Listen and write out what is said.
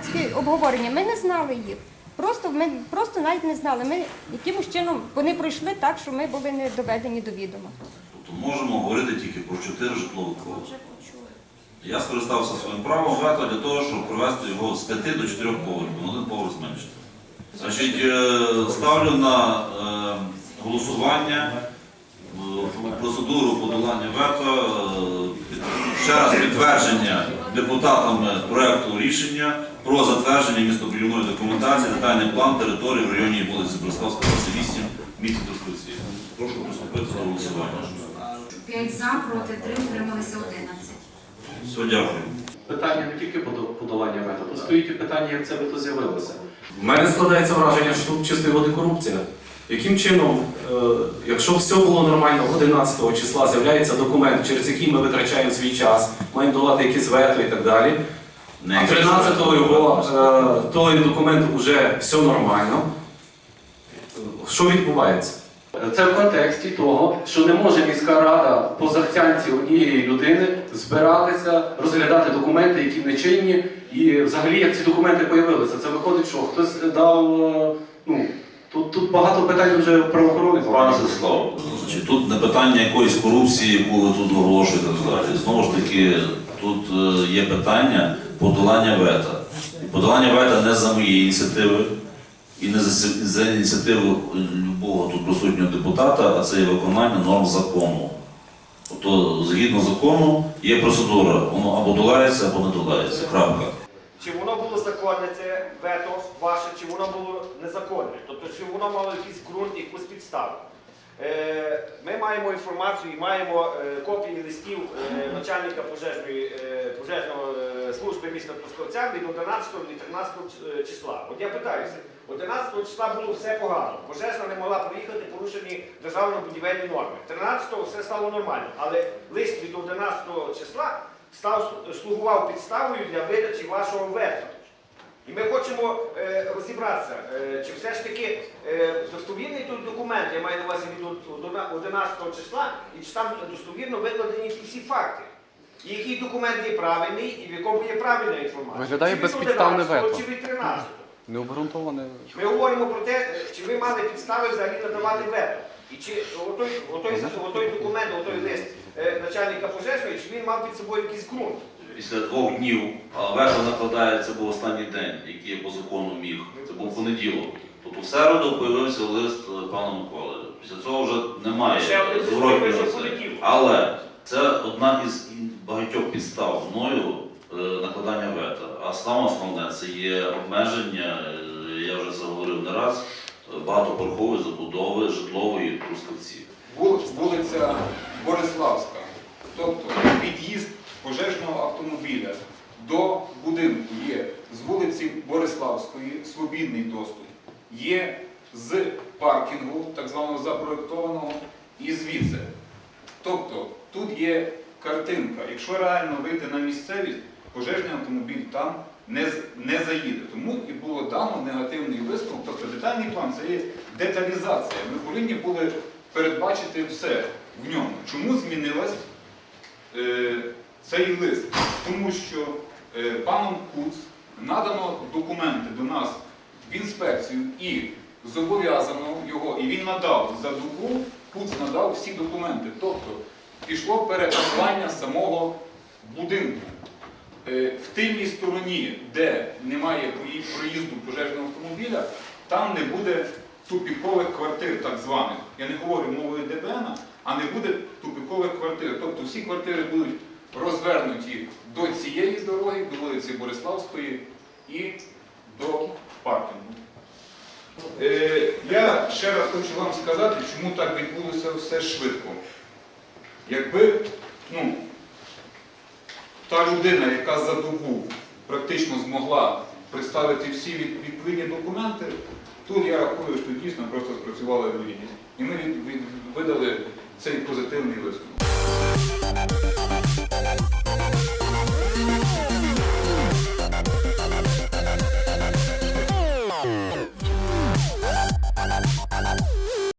громадські обговорення. Ми не знали їх. Просто ми просто навіть не знали. Ми якимось чином вони пройшли так, що ми були не доведені до відома. Тобто можемо говорити тільки про чотири житлових поверхи. Я скористався своїм правом вето для того, щоб привести його з п'яти до чотирьох поверхів, один поверх зменшити. Значить, е, ставлю на е, голосування е, процедуру подолання вето. Ще раз підтвердження депутатами проекту рішення про затвердження містобудівної документації, детальний план території в районі вулиці Брославська, 28, місті Трускавці. Прошу приступити до голосування. 5 за, проти 3, утрималися 11. Все, дякую. Питання не тільки подолання вето, тут стоїть і питання, як це вето з'явилося. У мене складається враження, що тут чистої води корупція. Яким чином, е, якщо все було нормально, 11 числа з'являється документ, через який ми витрачаємо свій час, маємо долати якісь вето і так далі. Не А 13-го його е, той документ вже все нормально. Що відбувається? Це в контексті того, що не може міська рада по захцянці однієї людини збиратися, розглядати документи, які нечинні, і взагалі як ці документи з'явилися. Це виходить, що хтось дав. е, Ну, тут, багато питань вже правоохоронних Пане органах. Тут не питання якоїсь корупції, яку ви тут оголошуєте. Знову ж таки, тут е, є питання подолання вета. І подолання вета не за моєї ініціативи і не за, ініціативи любого тут присутнього депутата, а це є виконання норм закону. Тобто, згідно закону, є процедура, воно або долається, або не долається. Крапка. Чи воно було законне, це вето ваше, чи воно було незаконне? Тобто, чи воно мало якийсь ґрунт, якусь підставу? Е, Ми маємо інформацію і маємо е, копії листів е, начальника пожежної, пожежної служби міста Трускавця від 11 і 13 числа. От я питаюся, 11 числа було все погано. Пожежна не могла проїхати, порушені державно-будівельні норми. 13-го все стало нормально, але лист від 11 числа став слугував підставою для видачі вашого вето. І ми хочемо е, розібратися, е, чи все ж таки е, достовірний тут документ, я маю на увазі від 11 числа, і чи там достовірно викладені ті всі факти. І який документ є правильний, і в якому є правильна інформація. Виглядає Чи від безпідставне 11-го, вето. Чи від 13 Необґрунтоване. Ми говоримо про те, чи ви мали підстави взагалі надавати вето. І чи отой, отой, отой документ, отой лист е, начальника пожежної, чи він мав під собою якийсь ґрунт. Після двох днів, а вето накладається був останній день, який я по закону міг. Це був понеділок. Тобто в середу появився лист е, пана Миколи. Після цього вже немає зворотнього це. Але це одна із багатьох підстав мною накладання вето. А саме основне це є обмеження, е, я вже це говорив не раз, е, багатоповерхової забудови житлової трускавці. Вулиця Бориславська, тобто під'їзд пожежного автомобіля до будинку є з вулиці Бориславської свобідний доступ, є з паркінгу, так званого запроєктованого, і звідси. Тобто тут є картинка. Якщо реально вийти на місцевість, пожежний автомобіль там не, не заїде. Тому і було дано негативний висновок. Тобто детальний план це є деталізація. Ми повинні були передбачити все в ньому. Чому змінилась е, цей лист? Тому що е, паном Куц надано документи до нас в інспекцію і зобов'язано його, і він надав за добу, Куц надав всі документи. Тобто пішло перекладання самого будинку. Е, В тильній стороні, де немає проїзду пожежного автомобіля, там не буде тупікових квартир, так званих. Я не говорю мовою ДБН, а не буде тупікових квартир. Тобто всі квартири будуть розвернуті до цієї дороги, до вулиці Бориславської і до паркінгу. Е, Я ще раз хочу вам сказати, чому так відбулося все швидко. Якби ну, та людина, яка за добу практично змогла представити всі відповідні документи, тут я рахую, що дійсно просто спрацювала людяність. І ми від- видали цей позитивний висновок.